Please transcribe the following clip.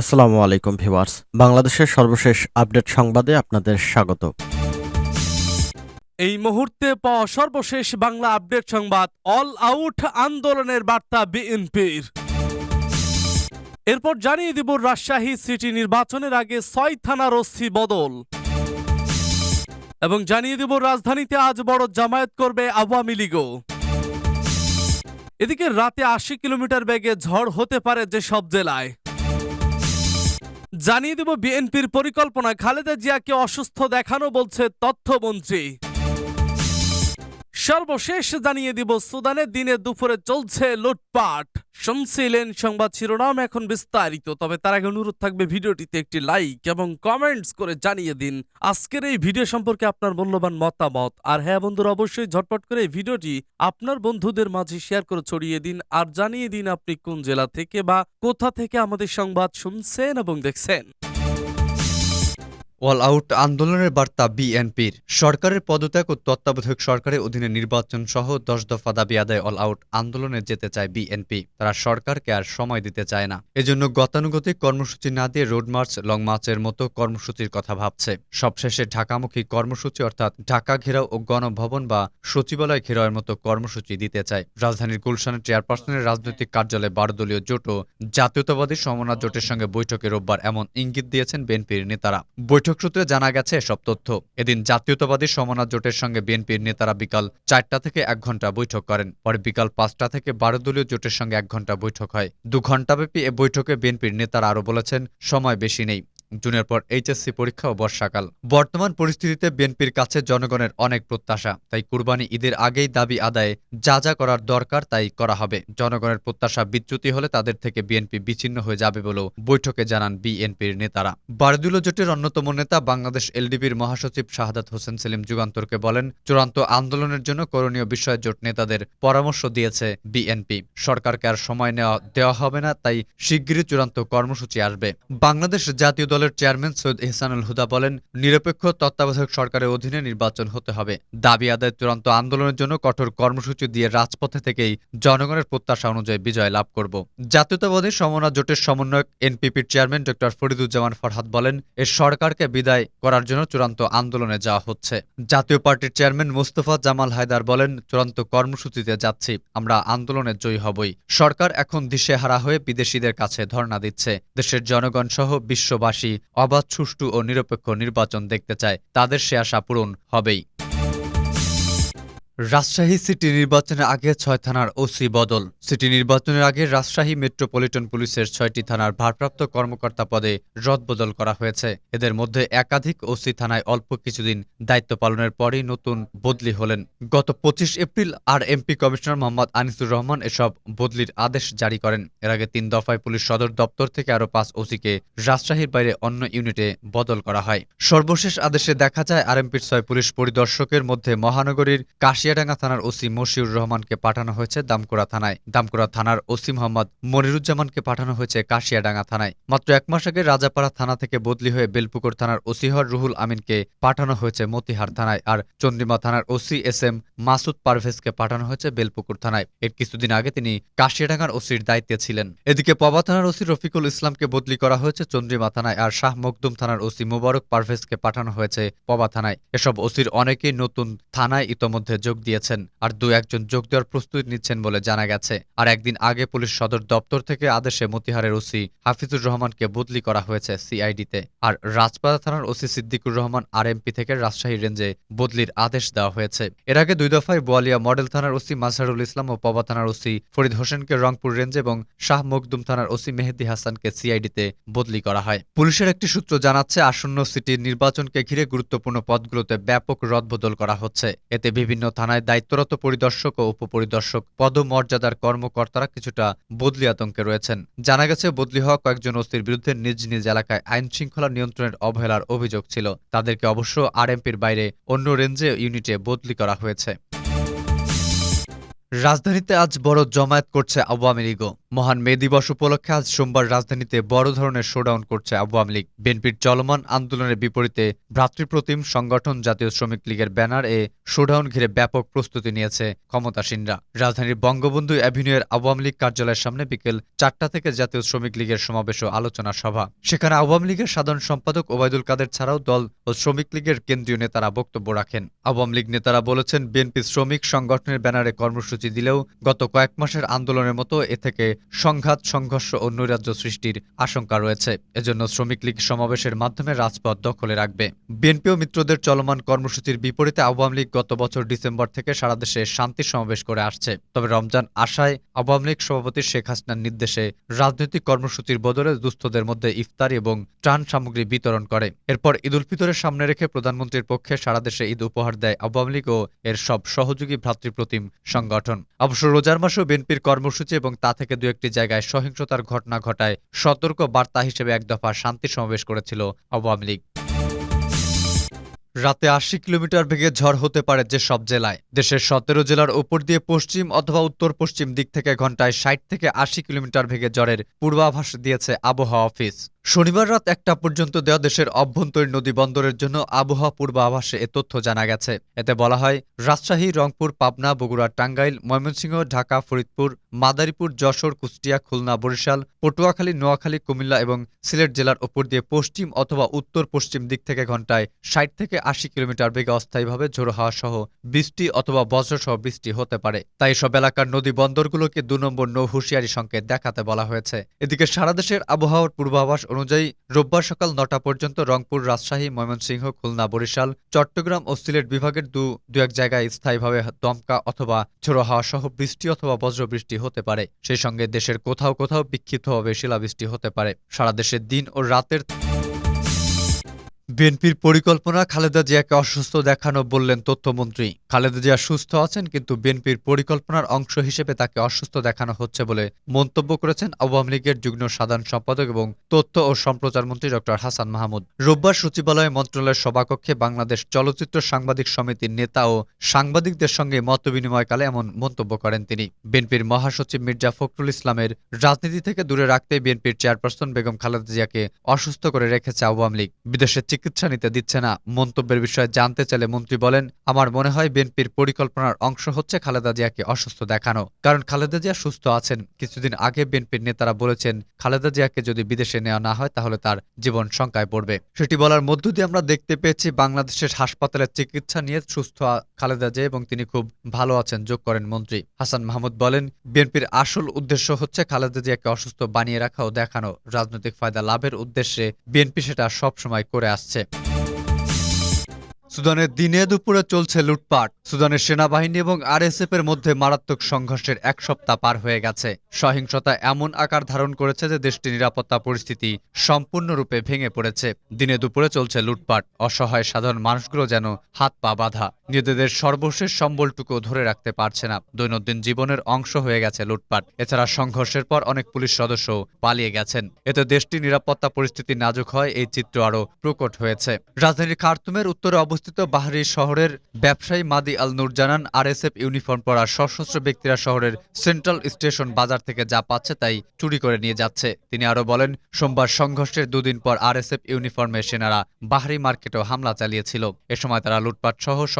আসসালামু আলাইকুম ভিউয়ার্স। বাংলাদেশের সর্বশেষ আপডেট সংবাদে আপনাদের স্বাগত। এই মুহূর্তে পাওয়া সর্বশেষ বাংলা আপডেট সংবাদ, অল আউট আন্দোলনের বার্তা বিএনপির। এরপর জানিয়ে দিব রাজশাহী সিটি নির্বাচনের আগে ছয় থানার ওসি বদল। এবং জানিয়ে দিব রাজধানীতে আজ বড় জামায়াত করবে আওয়ামী লীগও এদিকে রাতে আশি কিলোমিটার বেগে ঝড় হতে পারে যেসব জেলায়। জানিয়ে দেব বিএনপির পরিকল্পনা খালেদা জিয়াকে অসুস্থ দেখানো বলছে তথ্যমন্ত্রী। সর্বশেষ জানিয়ে দিব, সুদানের দিনে দুপুরে চলছে লুটপাট। শুনছিলেন সংবাদ শিরোনাম, এখন বিস্তারিত। তবে তার আগে অনুরোধ থাকবে, ভিডিওটিতে একটি লাইক এবং কমেন্টস করে জানিয়ে দিন। আজকের এই ভিডিও সম্পর্কে আপনার মূল্যবান মতামত। আর হ্যাঁ বন্ধুরা, অবশ্যই ঝটপট করে এই ভিডিওটি আপনার বন্ধুদের মাঝে শেয়ার করে ছড়িয়ে দিন। আর জানিয়ে দিন আপনি কোন জেলা থেকে বা কোথা থেকে আমাদের সংবাদ শুনছেন এবং দেখছেন। অল আউট আন্দোলনের বার্তা বিএনপির। সরকারের পদত্যাগ ও তত্ত্বাবধায়ক সরকারের অধীনে নির্বাচন সহ দশ দফা দাবি আদায় অল আউট আন্দোলনে যেতে চায় বিএনপি। তারা সরকারকে আর সময় দিতে চায় না। এজন্য গতানুগতিক কর্মসূচি না দিয়ে রোড মার্চ, লং মার্চের মতো কর্মসূচির কথা ভাবছে। সবশেষে ঢাকামুখী কর্মসূচি অর্থাৎ ঢাকা ঘেরাও ও গণভবন বা সচিবালয় ঘেরাওয়ের মতো কর্মসূচি দিতে চায়। রাজধানীর গুলশানের চেয়ারপারসনের রাজনৈতিক কার্যালয়ে বারোদলীয় জোট ও জাতীয়তাবাদী সমন্বয় জোটের সঙ্গে বৈঠকে রোববার এমন ইঙ্গিত দিয়েছেন বিএনপির নেতারা। বৈঠক সূত্রে জানা গেছে এসব তথ্য। এদিন জাতীয়তাবাদী সমন্বয় জোটের সঙ্গে বিএনপির নেতারা বিকাল চারটা থেকে এক ঘণ্টা বৈঠক করেন। পরে বিকাল পাঁচটা থেকে বারো দলীয় জোটের সঙ্গে এক ঘণ্টা বৈঠক হয়। দু ঘণ্টাব্যাপী এ বৈঠকে বিএনপির নেতারা আরও বলেছেন, সময় বেশি নেই। জুনের পর এইচএসসি পরীক্ষা ও বর্ষাকাল। বর্তমান পরিস্থিতিতে বিএনপির কাছে জনগণের অনেক প্রত্যাশা, তাই কুরবানি ঈদের আগেই দাবি আদায়ে যা যা করার দরকার তাই করা হবে। জনগণের প্রত্যাশা বিচ্যুতি হলে তাদের থেকে বিএনপি বিচ্ছিন্ন হয়ে যাবে বলেও বৈঠকে জানান বিএনপির নেতারা। বারদুল জোটের অন্যতম নেতা বাংলাদেশ এলডিবির মহাসচিব শাহাদাত হোসেন সেলিম যুগান্তরকে বলেন, চূড়ান্ত আন্দোলনের জন্য করণীয় বিষয়ে জোট নেতাদের পরামর্শ দিয়েছে বিএনপি। সরকারকে আর সময় নেওয়া দেওয়া হবে না, তাই শিগগিরই চূড়ান্ত কর্মসূচি আসবে। বাংলাদেশ জাতীয় দলের চেয়ারম্যান সৈয়দ ইহসানুল হুদা বলেন, নিরপেক্ষ তত্ত্বাবধায়ক সরকারের অধীনে নির্বাচন হতে হবে। দাবি আদায় চূড়ান্ত আন্দোলনের জন্য কঠোর কর্মসূচি দিয়ে রাজপথে থেকেই জনগণের প্রত্যাশা অনুযায়ী বিজয় লাভ করব। জাতীয়তাবাদী সমন্বয় জোটের সমন্বয়ক এনপিপির চেয়ারম্যান ডক্টর ফরিদুজ্জামান ফরহাদ বলেন, এ সরকারকে বিদায় করার জন্য চূড়ান্ত আন্দোলনে যাওয়া হচ্ছে। জাতীয় পার্টির চেয়ারম্যান মুস্তফা জামাল হায়দার বলেন, চূড়ান্ত কর্মসূচিতে যাচ্ছি, আমরা আন্দোলনে জয়ী হবই। সরকার এখন দিশেহারা হয়ে বিদেশিদের কাছে ধর্ণা দিচ্ছে। দেশের জনগণ সহ বিশ্ববাসী অবাধ সুষ্ঠু ও নিরপেক্ষ নির্বাচন দেখতে চায়। তাদের সে আশা পূরণ হবেই। রাজশাহী সিটি নির্বাচনের আগে ছয় থানার ওসি বদল। সিটি নির্বাচনের আগে রাজশাহী মেট্রোপলিটন পুলিশের ছয়টি থানার ভারপ্রাপ্ত কর্মকর্তা পদে রদবদল করা হয়েছে। এদের মধ্যে একাধিক ওসি থানায় অল্প কিছুদিন দায়িত্ব পালনের পরেই নতুন বদলি হলেন। গত পঁচিশ April R MP commissioner Mohammad Anisur Rahman এসব বদলির আদেশ জারি করেন। এর আগে তিন দফায় পুলিশ সদর দপ্তর থেকে আরও পাঁচ ওসিকে রাজশাহীর বাইরে অন্য ইউনিটে বদল করা হয়। সর্বশেষ আদেশে দেখা যায় আরএমপির ছয় পুলিশ পরিদর্শকের মধ্যে মহানগরীর কাশিয়াডাঙ্গা থানার ওসি মশিউর রহমানকে পাঠানো হয়েছে দামকুড়া থানায়। দামকুড়া থানার ওসি মোহাম্মদ মনিরুজ্জামানকে পাঠানো হয়েছে কাশিয়াডাঙ্গা থানায়। মাত্র এক মাস আগে রাজাপাড়া থানা থেকে বদলি হয়ে বেলপুকুর থানার ওসিহর রুহুল আমিনকে পাঠানো হয়েছে মতিহার থানায় আর চন্দ্রিমা থানার ওসি এস এম মাসুদ পারভেজকে পাঠানো হয়েছে বেলপুকুর থানায়। এর কিছুদিন আগে তিনি কাশিয়াডাঙ্গার ওসির দায়িত্বে ছিলেন। এদিকে পবা থানার ওসি রফিকুল ইসলামকে বদলি করা হয়েছে চন্দ্রিমা থানায় আর শাহ মকদুম থানার ওসি মুবারক পারভেজকে পাঠানো হয়েছে পবা থানায়। এসব ওসির অনেকেই নতুন থানায় ইতোমধ্যে যোগ দিয়েছেন আর দু একজন যোগ দেওয়ার প্রস্তুতি নিচ্ছেন বলে জানা গেছে। আর একদিন আগে পুলিশ সদর দপ্তর থেকে আদেশে মতিহারের ওসি হাফিজুর রহমানকে বদলি করা হয়েছে সিআইডিতে। আর রাজপাড়া থানার OC Siddiqur Rahman R MP থেকে রাজশাহী রেঞ্জে বদলির আদেশ দেওয়া হয়েছে। এর আগে দুই দফায় বোয়ালিয়া মডেল থানার ওসি মাজহারুল ইসলাম ও পবা থানার ওসি ফরিদ হোসেনকে রংপুর রেঞ্জ এবং শাহ মকদুম থানার ওসি মেহেদি হাসানকে সিআইডিতে বদলি করা হয়। পুলিশের একটি সূত্র জানাচ্ছে, আসন্ন সিটির নির্বাচনকে ঘিরে গুরুত্বপূর্ণ পদগুলোতে ব্যাপক রদবদল করা হচ্ছে। এতে বিভিন্ন থানায় দায়িত্বরত পরিদর্শক ও উপপরিদর্শক পদমর্যাদার কর্মকর্তারা কিছুটা বদলি আতঙ্কে রয়েছেন। জানা গেছে, বদলি হওয়া কয়েকজন ওসির বিরুদ্ধে নিজ নিজ এলাকায় আইন শৃঙ্খলা নিয়ন্ত্রণের অবহেলার অভিযোগ ছিল। তাদেরকে অবশ্য আরএমপির বাইরে অন্য রেঞ্জে ইউনিটে বদলি করা হয়েছে। রাজধানীতে আজ বড় জমায়েত করছে আওয়ামী লীগও মহান মে দিবস উপলক্ষে আজ সোমবার রাজধানীতে বড় ধরনের শোডাউন করছে আওয়ামী লীগ। বিএনপির চলমান আন্দোলনের বিপরীতে ভ্রাতৃপ্রতিম সংগঠন জাতীয় শ্রমিক লীগের ব্যানার এ শোডাউন ঘিরে ব্যাপক প্রস্তুতি নিয়েছে ক্ষমতাসীনরা। রাজধানীর বঙ্গবন্ধু অ্যাভিনিউয়ের আওয়ামী লীগ কার্যালয়ের সামনে বিকেল চারটা থেকে জাতীয় শ্রমিক লীগের সমাবেশ ও আলোচনা সভা। সেখানে আওয়ামী লীগের সাধারণ সম্পাদক ওবায়দুল কাদের ছাড়াও দল ও শ্রমিক লীগের কেন্দ্রীয় নেতারা বক্তব্য রাখেন। আওয়ামী লীগ নেতারা বলেছেন, বিএনপি শ্রমিক সংগঠনের ব্যানারে কর্মসূচি দিলেও গত কয়েক মাসের আন্দোলনের মতো এ থেকে সংঘাত, সংঘর্ষ ও নৈরাজ্য সৃষ্টির আশঙ্কা রয়েছে। এজন্য শ্রমিক লীগ সমাবেশের মাধ্যমে রাজপথ দখলে রাখবে। বিএনপি ও মিত্রদের চলমান কর্মসূচির বিপরীতে আওয়ামী লীগ গত বছর ডিসেম্বর থেকে সারা দেশে শান্তি সমাবেশ করে আসছে। তবে রমজান আশায় আওয়ামী লীগ সভাপতি শেখ হাসিনার নির্দেশে রাজনৈতিক কর্মসূচির বদলে দুস্থদের মধ্যে ইফতার এবং ত্রাণ সামগ্রী বিতরণ করে। এরপর ঈদ উল ফিতরের সামনে রেখে প্রধানমন্ত্রীর পক্ষে সারা দেশে ঈদ উপহার দেয় আওয়ামী লীগ ও এর সব সহযোগী ভ্রাতৃপ্রতিম সংগঠন। অবশ্য রোজার মাসেও বিএনপির কর্মসূচি এবং তা থেকে দু একটি জায়গায় সহিংসতার ঘটনা ঘটায় সতর্ক বার্তা হিসেবে এক দফা শান্তি সমাবেশ করেছিল আওয়ামী লীগ। রাতে আশি কিলোমিটার বেগে ঝড় হতে পারে যে সব জেলায়। দেশের সতেরো জেলার উপর দিয়ে পশ্চিম অথবা উত্তর পশ্চিম দিক থেকে ঘন্টায় ষাট থেকে আশি কিলোমিটার বেগে ঝড়ের পূর্বাভাস দিয়েছে আবহাওয়া অফিস। শনিবার রাত একটা পর্যন্ত দেওয়া দেশের অভ্যন্তরীণ নদী বন্দরের জন্য আবহাওয়া পূর্বাভাসে এ তথ্য জানা গেছে। এতে বলা হয়, রাজশাহী, রংপুর, পাবনা, বগুড়া, টাঙ্গাইল, ময়মনসিংহ, ঢাকা, ফরিদপুর, মাদারীপুর, যশোর, কুষ্টিয়া, খুলনা, বরিশাল, পটুয়াখালী, নোয়াখালী, কুমিল্লা এবং সিলেট জেলার ওপর দিয়ে পশ্চিম অথবা উত্তর পশ্চিম দিক থেকে ঘন্টায় ষাট থেকে আশি কিলোমিটার বেগে অস্থায়ীভাবে ঝোড়ো হাওয়া সহ বৃষ্টি অথবা বজ্রসহ বৃষ্টি হতে পারে। তাই সব এলাকার নদী বন্দরগুলোকে দু নম্বর নৌ হুঁশিয়ারি সংকেত দেখাতে বলা হয়েছে। এদিকে সারা দেশের আবহাওয়ার পূর্বাভাস অনুযায়ী, রোববার সকাল নটা পর্যন্ত রংপুর, রাজশাহী, ময়মনসিংহ, খুলনা, বরিশাল, চট্টগ্রাম ও সিলেট বিভাগের দু দু এক জায়গায় স্থায়ীভাবে দমকা অথবা ঝোড়ো হাওয়া সহ বৃষ্টি অথবা বজ্রবৃষ্টি হতে পারে। সেই সঙ্গে দেশের কোথাও কোথাও বিক্ষিপ্তভাবে শিলাবৃষ্টি হতে পারে। সারা দেশে দিন ও রাতের বিএনপির পরিকল্পনা, খালেদা জিয়াকে অসুস্থ দেখানো বললেন তথ্যমন্ত্রী। খালেদা জিয়া সুস্থ আছেন, কিন্তু বিএনপির পরিকল্পনার অংশ হিসেবে তাকে অসুস্থ দেখানো হচ্ছে বলে মন্তব্য করেছেন আওয়ামী লীগের যুগ্ম সাধারণ সম্পাদক এবং তথ্য ও সম্প্রচার মন্ত্রী ড. হাসান মাহমুদ। রোববার সচিবালয়ে মন্ত্রণালয়ের সভাকক্ষে বাংলাদেশ চলচ্চিত্র সাংবাদিক সমিতির নেতা ও সাংবাদিকদের সঙ্গে মত মতবিনিময়কালে এমন মন্তব্য করেন তিনি। বিএনপির মহাসচিব মির্জা ফখরুল ইসলামের রাজনীতি থেকে দূরে রাখতে বিএনপির চেয়ারপারসন বেগম খালেদা জিয়াকে অসুস্থ করে রেখেছে আওয়ামী লীগ। বিদেশে চিকিৎসা নিতে দিচ্ছে না। মন্তব্যের বিষয়ে জানতে চাইলে মন্ত্রী বলেন, আমার মনে হয় বিএনপির পরিকল্পনার অংশ হচ্ছে খালেদা জিয়াকে অসুস্থ দেখানো। কারণ খালেদা জিয়া সুস্থ আছেন। কিছুদিন আগে বিএনপির নেতারা বলেছেন, খালেদা জিয়াকে যদি বিদেশে নেওয়া না হয়, তাহলে তার জীবন শঙ্কায় পড়বে। সেটি বলার মধ্য দিয়ে আমরা দেখতে পেয়েছি, বাংলাদেশের হাসপাতালে চিকিৎসা নিয়ে সুস্থ খালেদা জিয়া এবং তিনি খুব ভালো আছেন, যোগ করেন মন্ত্রী। হাসান মাহমুদ বলেন, বিএনপির আসল উদ্দেশ্য হচ্ছে খালেদা জিয়াকে অসুস্থ বানিয়ে রাখা ও দেখানো। রাজনৈতিক ফায়দা লাভের উদ্দেশ্যে বিএনপি সেটা সবসময় করে আসছে। সুদানের দিনে দুপুরে চলছে লুটপাট। সুদানের সেনাবাহিনী এবং আরএসএফ এর মধ্যে মারাত্মক সংঘর্ষের এক সপ্তাহ পার হয়ে গেছে। সহিংসতা এমন আকার ধারণ করেছে যে দেশটির নিরাপত্তা পরিস্থিতি সম্পূর্ণরূপে ভেঙে পড়েছে। দিনে দুপুরে চলছে লুটপাট। অসহায় সাধারণ মানুষগুলো যেন হাত পা বাঁধা। নিজেদের সর্বশেষ সম্বলটুকু ধরে রাখতে পারছে না। দৈনন্দিন জীবনের অংশ হয়ে গেছে লুটপাট। এছাড়া সংঘর্ষের পর অনেক পুলিশ সদস্য পালিয়ে গেছেন। এতে দেশটির নিরাপত্তা পরিস্থিতি নাজুক হয়, এই চিত্র আরও প্রকট হয়েছে। রাজধানীর খার্তুমের উত্তরে অবস্থিত বাহারি শহরের ব্যবসায়ী মাদি আল নূর জানান, আরএসএফ ইউনিফর্ম পরা সশস্ত্র ব্যক্তিরা শহরের সেন্ট্রাল স্টেশন বাজার থেকে যা পাচ্ছে তাই চুরি করে নিয়ে যাচ্ছে। তিনি আরও বলেন, সোমবার সংঘর্ষের দুদিন পর আরএসএফ ইউনিফর্মের সেনারা বাহারি মার্কেটেও হামলা চালিয়েছিল। এ সময় তারা লুটপাট সহ সব